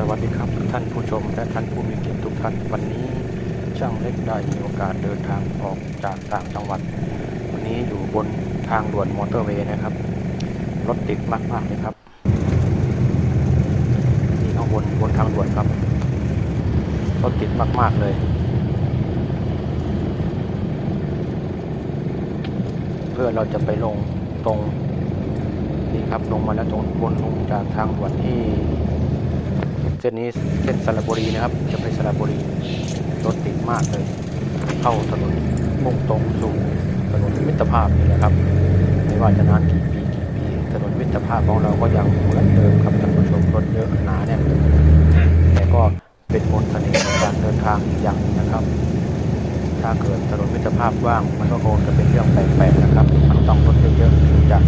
สวัสดีครับท่านผู้ชมและท่านผู้มีเกียรติทุกท่านวันนี้ช่างเล็กได้มีโอกาสเดินทางออกจากต่างจังหวัด วันนี้อยู่บนทางด่วนมอเตอร์เวย์นะครับ รถติดมากๆเลยครับนี่ข้างบนบนทางด่วนครับ รถติดมากๆเลยเพื่อเราจะไปลงตรงนี่ครับลงมาแล้วตรงบนลงจากทางด่วนที่ เส้นนี้เส้นสระบุรีนะครับ จะไปสระบุรีรถติดมากเลย เข้าถนนมุ่งตรงสู่ถนนมิตรภาพนี่แหละครับ ไม่ว่าจะนานกี่ปีกี่ปีถนนมิตรภาพของเราก็ยังเหมือนเดิมครับท่านผู้ชมรถเยอะหนาแน่นแต่ก็เป็นมนต์เสน่ห์ในการเดินทางอย่างหนึงนะครับ ถ้าเกิดถนนมิตรภาพว่างมันก็คงจะเป็นเรื่องแปลกๆนะครับมันต้องรถเยอะๆถึงจะ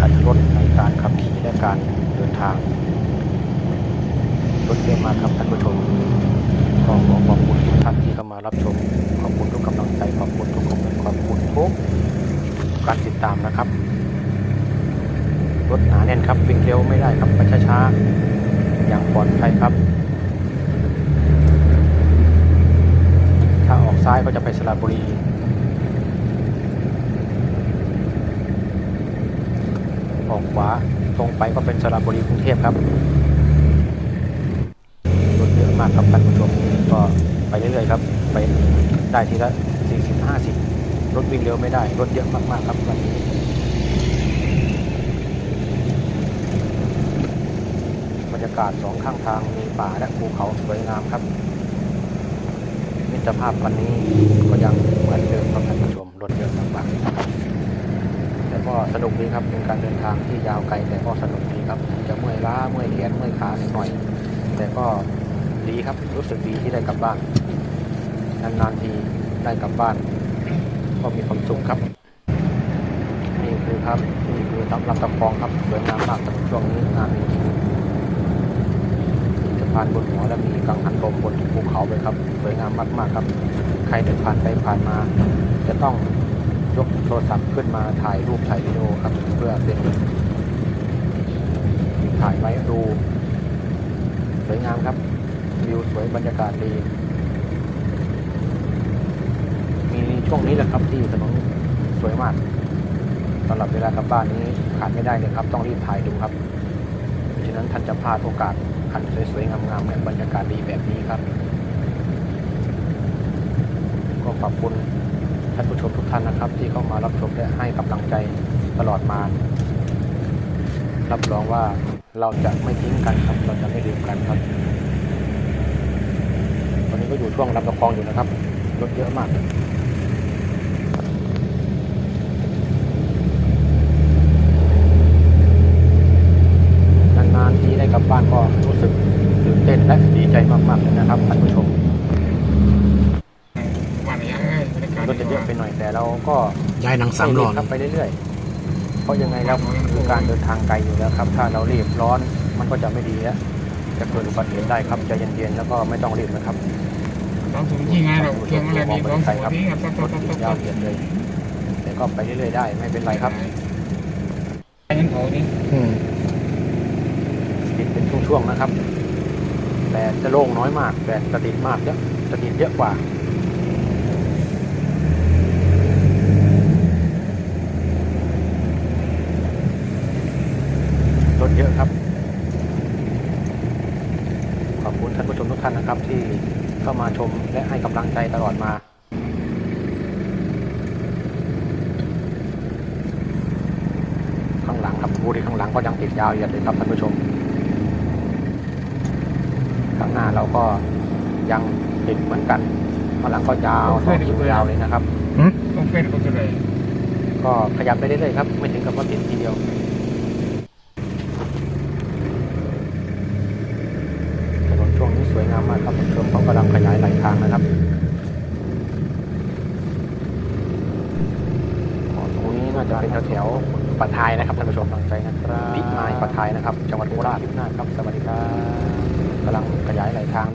อัตรถรสในการขับขี่และการเดินทาง รถเยอะมากครับท่านผู้ชมก็ขอขอบคุณทุกท่านที่เข้ามารับชม ขอบคุณทุกกำลังใจ ขอบคุณทุกคอมเมนต์ขอบคุณทุกการติดตามนะครับ รถหนาแน่นครับวิ่งเร็วไม่ได้ครับไปช้าๆอย่างปลอดภัยครับ ถ้าออกซ้ายก็จะไปสระบุรีออกขวาตรงไปก็เป็นสระบุรีกรุงเทพครับ มากครับท่านผู้ชมก็ไปเรื่อยๆครับ ไปได้ทีละ 40 50 รถวิ่งเร็วไม่ได้ รถเยอะมากๆครับวันนี้บรรยากาศสองข้างทางมีป่าและภูเขาสวยงามครับ มิตรภาพวันนี้ก็ยังเหมือนเดิมครับท่านผู้ชมรถเยอะมากๆแต่ก็สนุกดีครับเป็นการเดินทางที่ยาวไกลแต่ก็สนุกดีครับจะเมื่อยล้าเมื่อยแขนเมื่อยขาหน่อยแต่ก็ ดีครับ รู้สึกดีที่ได้กลับบ้าน นานๆทีได้กลับบ้าน ก็มีความสุขครับ นี่คือครับ นี่คือลำตะคองครับสวยงามมากครับช่วงนี้งานมีสะพานบนหัวและมีกังหันลมบนภูเขาเลยครับสวยงามมากๆครับ ใครเดินผ่านไปผ่านมา จะต้องยกโทรศัพท์ขึ้นมาถ่ายรูปถ่ายวิดีโอครับ เพื่อเป็นถ่ายไว้ดูสวยงามครับ วิวสวยบรรยากาศดี มีช่วงนี้แหละครับที่ถนนสวยมากสำหรับเวลากลับบ้านนี้ขาดไม่ได้เลยครับ ต้องรีบถ่ายดูครับฉะนั้นท่านจะพลาดโอกาสอันสวยๆงามๆและบรรยากาศดีแบบนี้ครับ ก็ขอบคุณท่านผู้ชมทุกท่านนะครับ ที่เข้ามารับชมและให้กำลังใจตลอดมา รับรองว่าเราจะไม่ทิ้งกันครับ เราจะไม่ลืมกันครับ ก็อยู่ช่วงลำตะคองอยู่นะครับรถเยอะมากนานๆทีได้กลับบ้านก็รู้สึกตื่นเต้นและดีใจมากๆเลยนะครับท่านผู้ชมวันนี้ยังไงบรรยากาศรถจะเยอะไปหน่อยแต่เราก็ย้ายหนังสามหลอไรีบครับไปเรื่อยๆเพราะยังไงแล้วคือการเดินทางไกลอยู่แล้วครับ ถ้าเรารีบร้อนมันก็จะไม่ดีแล้วจะเกิดอุบัติเหตุได้ครับใจเย็นๆแล้วก็ไม่ต้องรีบนะครับ ต้องถึงที่ไงเราเครื่องอะไรมีต้องไปสครับวัสดีครับต้องรต้องย้องติดต้ยาวเหยียดเลยแต่ก็ไปเรื่อยๆได้ไม่เป็นไรครับงั้นเขานี่ติดเป็นช่วงๆนะครับ แต่จะโล่งน้อยมากแต่จะติดมากเยอะจะติดเยอะกว่า รถเยอะครับ ขอบคุณท่านผู้ชมทุกท่านนะครับที่ เข้ามาชมและให้กำลังใจตลอดมาข้างหลังครับบูที่ข้างหลังก็ยังติดยาวเหยียดเลยครับท่านผู้ชม ข้างหน้าเราก็ยังติดเหมือนกันข้างหลังก็ยาวต่อคิวยาวเลยนะครับต้องเป็นก็จะเลยก็ขยับไปเรื่อยๆครับไม่ถึงกับว่าติดทีเดียวถนนช่วงนี้สวยงามมากครับท่านผู้ชมเขา กำลังขยายไหลทางนะครับอ๋อตรงนี้น่าจะเป็นแถวๆปัทายนะครับท่านผู้ชมกำลังใจนะครับพิมายปัทายนะครับ จังหวัดโคราชพิมนาครับสวัสดีครับกำลัง